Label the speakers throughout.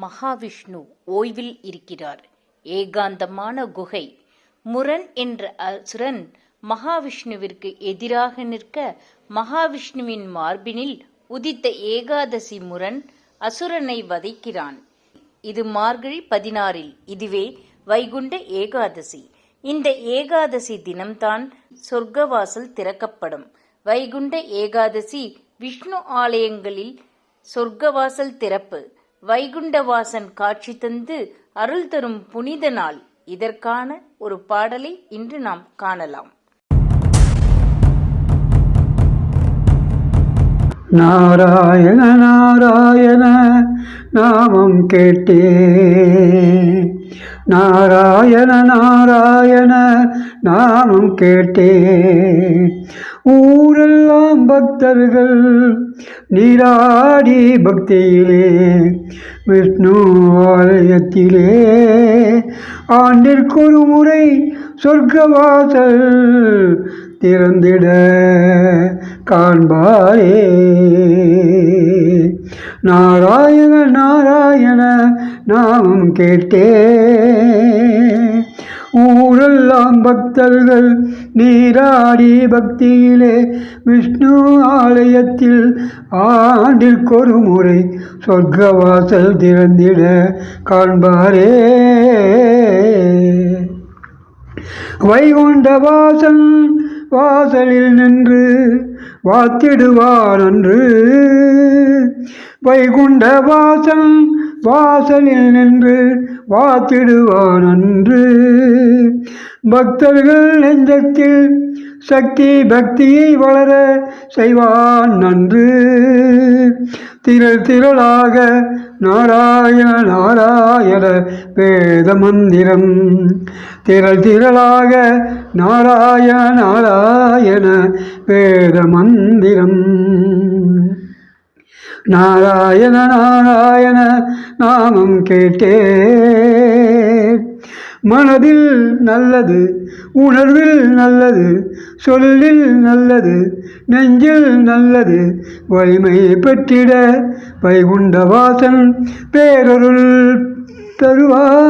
Speaker 1: மகாவிஷ்ணு ஓய்வில் இருக்கிறார். ஏகாந்தமான குகை. முரன் என்ற அசுரன் மகாவிஷ்ணுவிற்கு எதிராக நிற்க மகாவிஷ்ணுவின் மார்பினில் உதித்த ஏகாதசி முரன் அசுரனை வதைக்கிறான். இது மார்கழி பதினாறில் இதுவே வைகுண்ட ஏகாதசி. இந்த ஏகாதசி தினம்தான் சொர்க்கவாசல் திறக்கப்படும். வைகுண்ட ஏகாதசி விஷ்ணு ஆலயங்களில் சொர்க்கவாசல் திறப்பு. வைகுண்டவாசன் காட்சி தந்து அருள் தரும் புனித நாள். இதற்கான ஒரு பாடலை இன்று நாம் காணலாம்.
Speaker 2: நாராயண நாராயண நாமம் கேட்டே நாராயண நாராயண நாமம் கேட்டே ஊரெல்லாம் பக்தர்கள் நீராடி பக்தியிலே விஷ்ணு ஆலயத்திலே ஆண்டிற்கொரு முறை சொர்க்கவாசல் திறந்திட காண்பாயே. நாராயண நாராயண நாமம் கேட்டே. ஊரெல்லாம் பக்தர்கள் நீராடி பக்தியிலே விஷ்ணு ஆலயத்தில் ஆண்டிற்கொரு முறை சொர்க்கவாசல் திறந்திட காண்பாரே. வைகுண்ட வாசல் வாசலில் நின்று வாத்திடுவார் அன்று வைகுண்ட வாசல் வாசலில் நின்று வாத்திடுவான் அன்று பக்தர்கள் நெஞ்சத்தில் சக்தி பக்தியை வளர செய்வான் நன்று. திரள் திரளாக நாராயண நாராயண வேத மந்திரம். திரள் திரளாக நாராயண நாராயண வேத மந்திரம். நாராயண நாராயண நாமம் கேட்டே மனதில் நல்லது உணர்வில் நல்லது சொல்லில் நல்லது நெஞ்சில் நல்லது வலிமை பெற்றிட வைகுண்ட வாசன் பேரொருள் தருவான்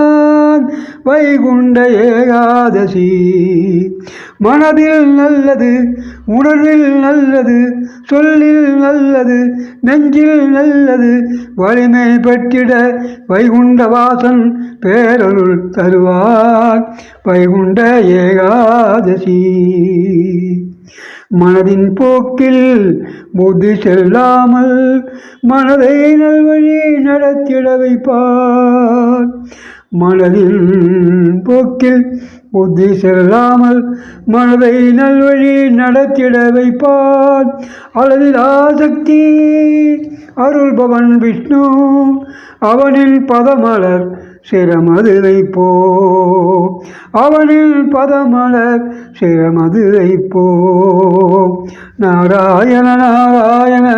Speaker 2: வைகுண்ட ஏகாதசி. மனதில் நல்லது உணர்வில் நல்லது சொல்லில் நல்லது நெஞ்சில் நல்லது வலிமை பெற்றிட வைகுண்ட வாசன் பேரருள் தருவார். வைகுண்ட ஏகாதசி. மனதின் போக்கில் புத்தி செல்லாமல் மனதை நல்வழி நடத்திட வைப்பார். மனதின் போக்கில் புத்தி செல்லாமல் மனதை நல்வழி நடத்திட வைப்பான். அளவில் ஆசக்தி அருள்பவன் விஷ்ணு அவனில் பதமலர் சிரமது வைப்போ அவனில் பதமலர் சிரமது வைப்போ நாராயண நாராயண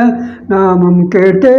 Speaker 2: நாமம் கேட்டே